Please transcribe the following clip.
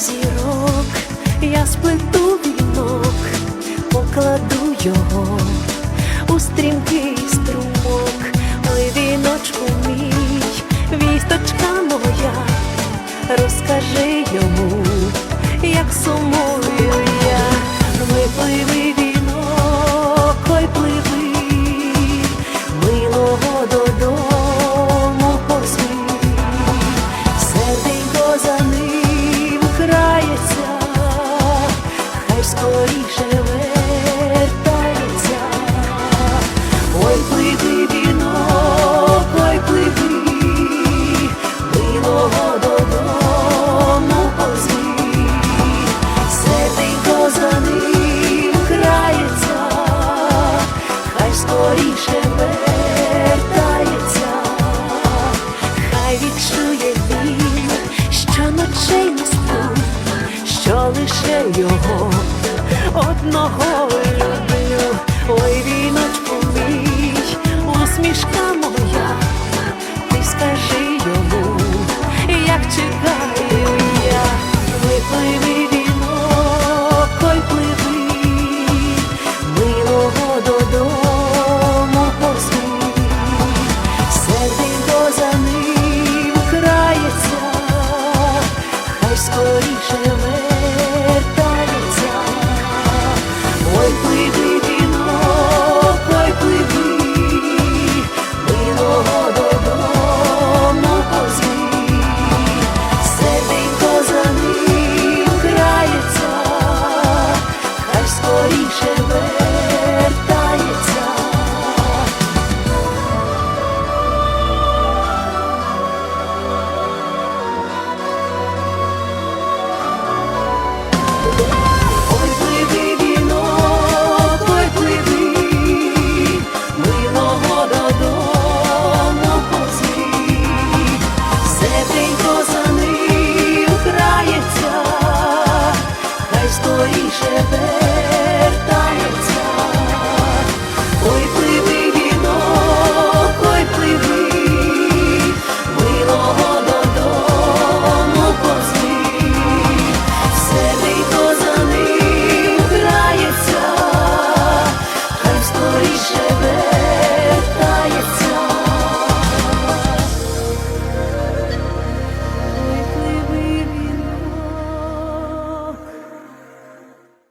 зірок, я сплету вінок, покладу його у стрімкий струмок, ой віночку мій, вісточка моя, розкажи йому, як сумує. лише його. Одного люблю, ой, віночку мій, усмішка моя, ти скажи йому, як чекаю я, випливи вінок, ой, пливи, милого додому посмій, серденько за ним крається, хай скоріше.